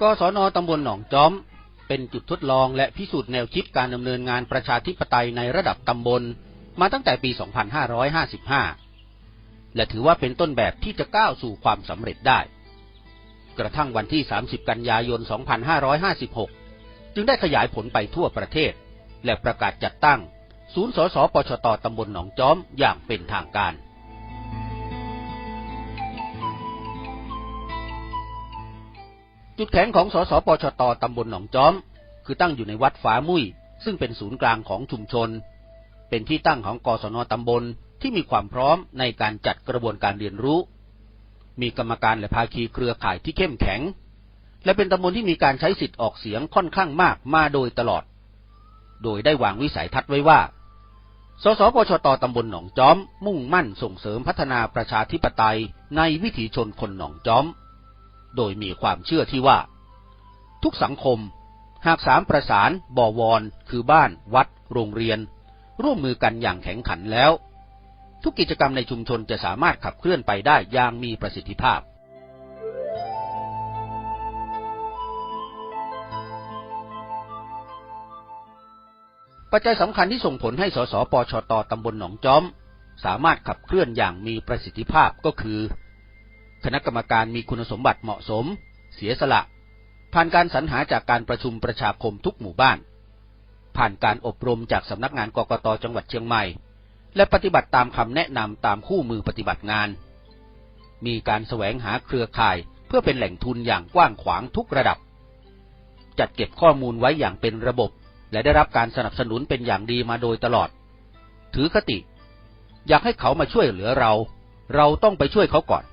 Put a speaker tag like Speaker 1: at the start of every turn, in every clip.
Speaker 1: กศนตำบลหนองจอม เป็นจุดทดลองและพิสูจน์แนวคิดการดำเนินงานประชาธิปไตยในระดับตำบล มาตั้งแต่ปี 2555 และถือว่าเป็นต้นแบบที่จะก้าวสู่ความสำเร็จได้ กระทั่งวันที่ 30 กันยายน 2556 จึงได้ขยายผลไปทั่วประเทศ และประกาศจัดตั้ง ศูนย์สสปชตตำบลหนองจอมอย่างเป็นทางการ จุดแข็งของสสปชตตำบลหนองจอม คือตั้งอยู่ในวัดฝามุ้ยซึ่งเป็นศูนย์กลางของชุมชน เป็นที่ตั้งของกศนตำบลที่มีความพร้อมในการจัดกระบวนการเรียนรู้ มีกรรมการและภาคีเครือข่ายที่เข้มแข็ง และเป็นตำบลที่มีการใช้สิทธิ์ออกเสียงค่อนข้างมากมาโดยตลอด โดยได้วางวิสัยทัศน์ไว้ว่า สสปชตตำบลหนองจอม มุ่งมั่นส่งเสริมพัฒนาประชาธิปไตยในวิถีชนคนหนองจอม โดยมีความเชื่อที่ว่า ทุกสังคมหากสามประสานบ่อวอนคือบ้านวัด โรงเรียน ร่วมมือกันอย่างแข็งขันแล้ว ทุกกิจกรรมในชุมชนจะสามารถขับเคลื่อนไปได้อย่างมีประสิทธิภาพ ปัจจัยสำคัญที่ส่งผลให้สสปชตตำบลหนองจอม สามารถขับเคลื่อนอย่างมีประสิทธิภาพก็คือ คณะกรรมการมีคุณสมบัติเหมาะสม เสียสละ ผ่านการสรรหาจากการประชุมประชาคมทุกหมู่บ้าน ผ่านการอบรมจากสำนักงานกกตจังหวัดเชียงใหม่ และปฏิบัติตามคำแนะนำตามคู่มือปฏิบัติงาน มีการแสวงหาเครือข่ายเพื่อเป็นแหล่งทุนอย่างกว้างขวางทุกระดับ จัดเก็บข้อมูลไว้อย่างเป็นระบบ และได้รับการสนับสนุนเป็นอย่างดีมาโดยตลอด ถือคติ อยากให้เขามาช่วยเหลือเรา เราต้องไปช่วยเขาก่อน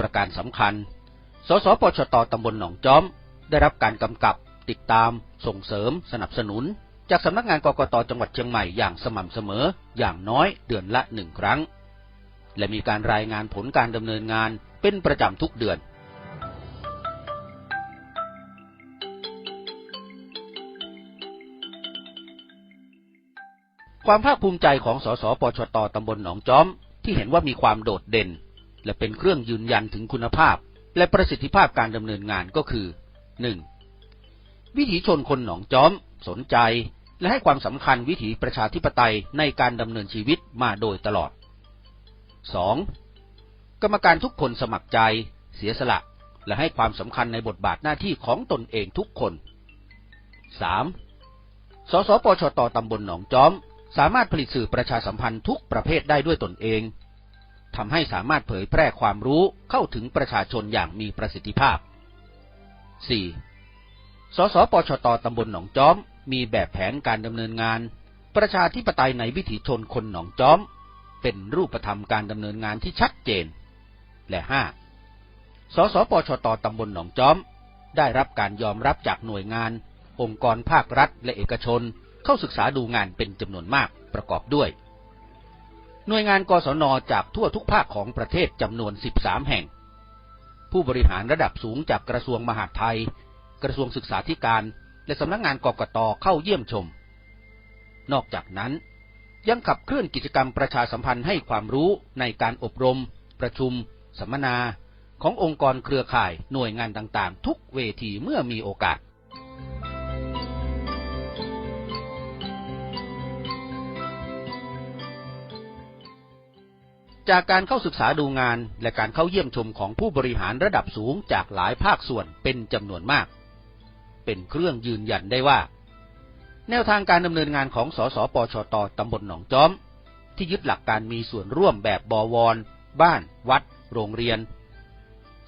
Speaker 1: ประการสำคัญ สสปชตตำบลหนองจอม ได้รับการกำกับ ติดตาม ส่งเสริม สนับสนุน จากสำนักงานกกตจังหวัดเชียงใหม่อย่างสม่ำเสมอ อย่างน้อยเดือนละหนึ่งครั้ง และมีการรายงานผลการดำเนินงานเป็นประจำทุกเดือนความภาคภูมิใจของสสปชตตำบลหนองจอม ที่เห็นว่ามีความโดดเด่น และเป็นเครื่องยืนยันถึงคุณภาพ และประสิทธิภาพการดำเนินงานก็คือ 1. วิถีชนคนหนองจอม สนใจ และให้ความสำคัญวิถีประชาธิปไตยในการดำเนินชีวิตมาโดยตลอด 2. กรรมการทุกคนสมัครใจ เสียสละ และให้ความสำคัญในบทบาทหน้าที่ของตนเองทุกคน 3. สสปชตตำบลหนองจอม สามารถผลิตสื่อประชาสัมพันธ์ทุกประเภทได้ด้วยตนเอง ทำให้สามารถเผยแพร่ความรู้เข้าถึงประชาชนอย่างมีประสิทธิภาพ 4. สสปชตตำบลหนองจอม มีแบบแผนการดำเนินงาน ประชาธิปไตยในวิถีชนคนหนองจอม เป็นรูปธรรมการดำเนินงานที่ชัดเจน และ 5. สสปชตตำบลหนองจอม ได้รับการยอมรับจากหน่วยงาน องค์กรภาครัฐและเอกชน เข้าศึกษาดูงานเป็นจำนวนมากประกอบด้วย หน่วยงานกศนจากทั่วทุกภาคของประเทศจำนวน 13 แห่ง ผู้บริหารระดับสูงจากกระทรวงมหาดไทย กระทรวงศึกษาธิการ และสำนักงานกกตเข้าเยี่ยมชม นอกจากนั้นยังขับเคลื่อนกิจกรรมประชาสัมพันธ์ให้ความรู้ในการอบรม ประชุม สัมมนา ขององค์กรเครือข่ายหน่วยงานต่างๆ ทุกเวทีเมื่อมีโอกาส จากการเข้าศึกษาดูงานและการเข้าเยี่ยมชมของผู้บริหารระดับสูงจากหลายภาคส่วนเป็นจำนวนมาก เป็นเครื่องยืนยันได้ว่า แนวทางการดำเนินงานของสสปชตตำบลหนองจอม ที่ยึดหลักการมีส่วนร่วมแบบบวร บ้าน วัด โรงเรียน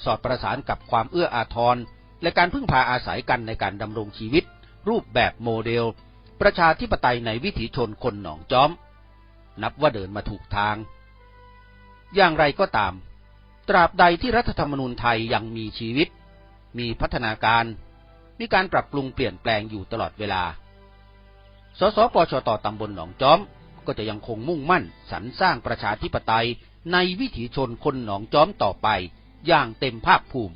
Speaker 1: สอดประสานกับความเอื้ออาทรและการพึ่งพาอาศัยกันในการดำรงชีวิต รูปแบบโมเดล ประชาธิปไตยในวิถีชนคนหนองจอม นับว่าเดินมาถูกทาง อย่างไรก็ตาม ตราบใดที่รัฐธรรมนูญไทยยังมีชีวิต มีพัฒนาการ มีการปรับปรุงเปลี่ยนแปลงอยู่ตลอดเวลา สสปชตตำบลหนองจอมก็จะยังคงมุ่งมั่นสรรสร้างประชาธิปไตยในวิถีชนคนหนองจอมต่อไปอย่างเต็มภาคภูมิ